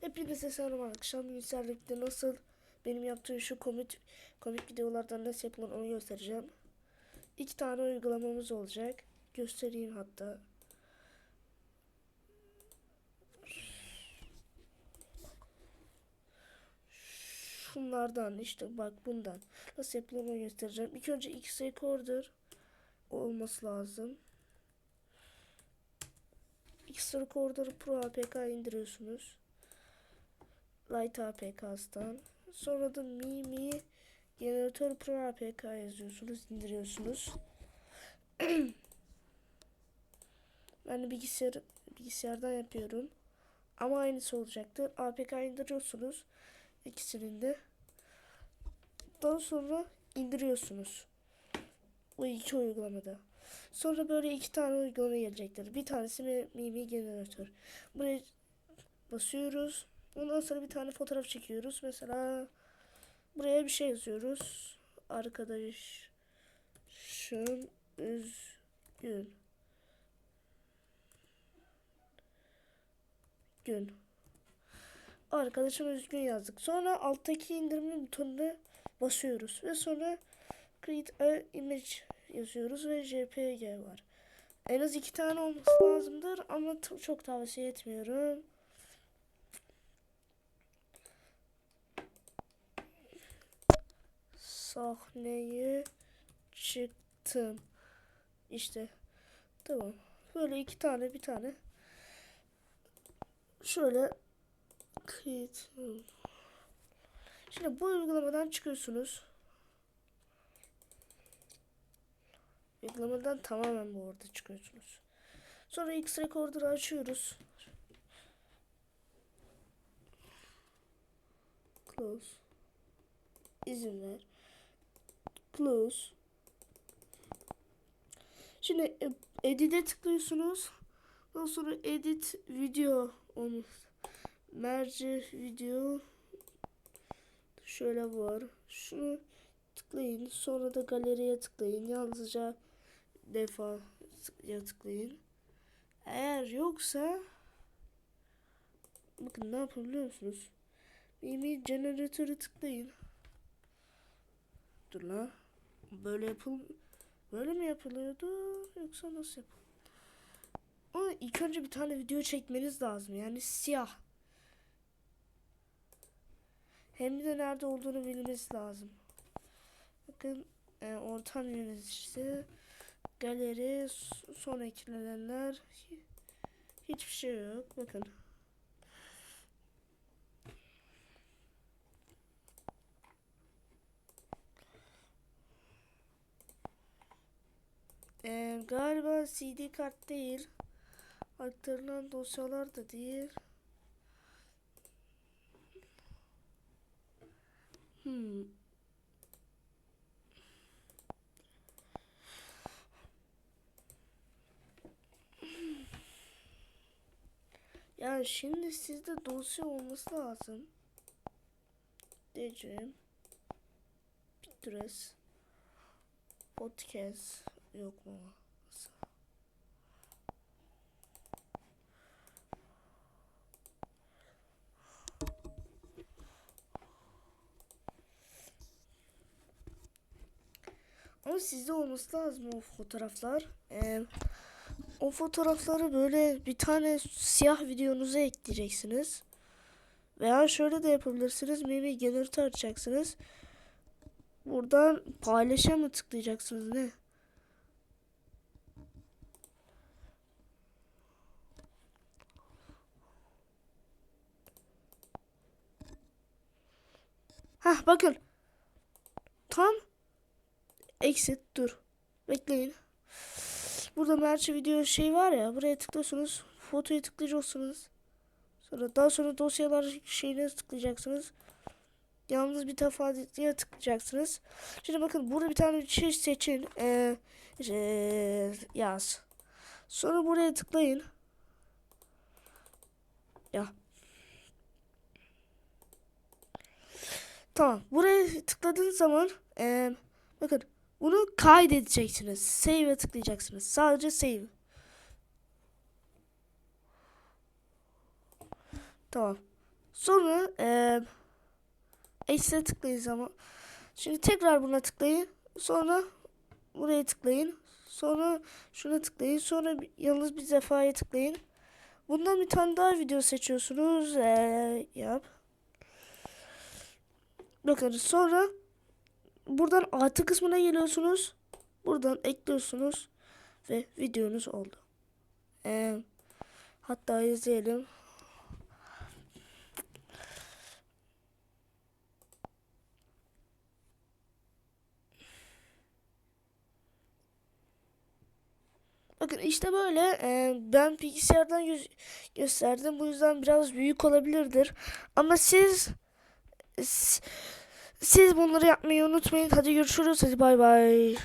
Hepinize selam arkadaşlar. Bilgisayarlıkta nasıl benim yaptığım şu komik komik videolardan nasıl yapılır onu göstereceğim. İki tane uygulamamız olacak. Göstereyim hatta. Şunlardan işte bak bundan. Nasıl yapılır onu göstereceğim. İlk önce X Recorder olması lazım. X Recorder Pro APK indiriyorsunuz. Light APK'stan. Sonra da Mimi Generator Pro APK yazıyorsunuz, indiriyorsunuz. ben bilgisayar bilgisayardan yapıyorum. Ama aynısı olacaktır. APK indiriyorsunuz. ikisinin de. Daha sonra indiriyorsunuz. Bu iki uygulamada. Sonra böyle iki tane uygulama gelecektir. Bir tanesi Mi- Mimi Generator. Buraya basıyoruz. Ondan sonra bir tane fotoğraf çekiyoruz. Mesela buraya bir şey yazıyoruz. Arkadaşım üzgün. Gün. Arkadaşım üzgün yazdık. Sonra alttaki indirme butonuna basıyoruz. Ve sonra create a image yazıyoruz ve JPG var. En az iki tane olması lazımdır ama çok tavsiye etmiyorum. Sahneye çıktım. İşte tamam. Böyle iki tane bir tane. Şöyle kayıt. Şimdi bu uygulamadan çıkıyorsunuz. Uygulamadan tamamen bu arada çıkıyorsunuz. Sonra X Recorder'ı açıyoruz. Close. İzin ver. Close. Şimdi e, edit'e tıklıyorsunuz. Daha sonra edit video onu merci video şöyle var. Şunu tıklayın. Sonra da galeriye tıklayın. Yalnızca defa ya tıklayın. Eğer yoksa bakın ne yapabiliyor musunuz? Mimi jeneratörü tıklayın. Dur la. Böyle yapıl böyle mi yapılıyordu yoksa nasıl yapıl? Ama ilk önce bir tane video çekmeniz lazım. Yani siyah. Hem de nerede olduğunu bilmeniz lazım. Bakın e, ortam yöneticisi galeri son eklenenler hi- hiçbir şey yok. Bakın. Ee, galiba CD kart değil. Aktarılan dosyalar da değil. Hmm. Yani şimdi sizde dosya olması lazım. Diyeceğim. Pinterest. Podcast. Yok mu? Ama sizde olması lazım o fotoğraflar. Ee, o fotoğrafları böyle bir tane siyah videonuza ekleyeceksiniz. Veya şöyle de yapabilirsiniz. Mimi Generator açacaksınız. Buradan paylaşa mı tıklayacaksınız ne? Hah bakın. Tam exit dur. Bekleyin. Burada merci video şey var ya buraya tıklıyorsunuz. Fotoya tıklayacaksınız. Sonra daha sonra dosyalar şeyine tıklayacaksınız. Yalnız bir defa diye tıklayacaksınız. Şimdi bakın burada bir tane şey seçin. Ee, ee, yaz. Sonra buraya tıklayın. Ya. Tamam. Buraya tıkladığınız zaman ee, bakın bunu kaydedeceksiniz. Save'e tıklayacaksınız. Sadece save. Tamam. Sonra eee X'e tıklayın zaman. Şimdi tekrar buna tıklayın. Sonra buraya tıklayın. Sonra şuna tıklayın. Sonra yalnız bir defaya tıklayın. Bundan bir tane daha video seçiyorsunuz. Eee yap. Bakın sonra buradan artı kısmına geliyorsunuz. Buradan ekliyorsunuz ve videonuz oldu. Ee, hatta izleyelim. Bakın işte böyle e, ben bilgisayardan gösterdim. Bu yüzden biraz büyük olabilirdir. Ama siz siz bunları yapmayı unutmayın. Hadi görüşürüz. Hadi bay bay.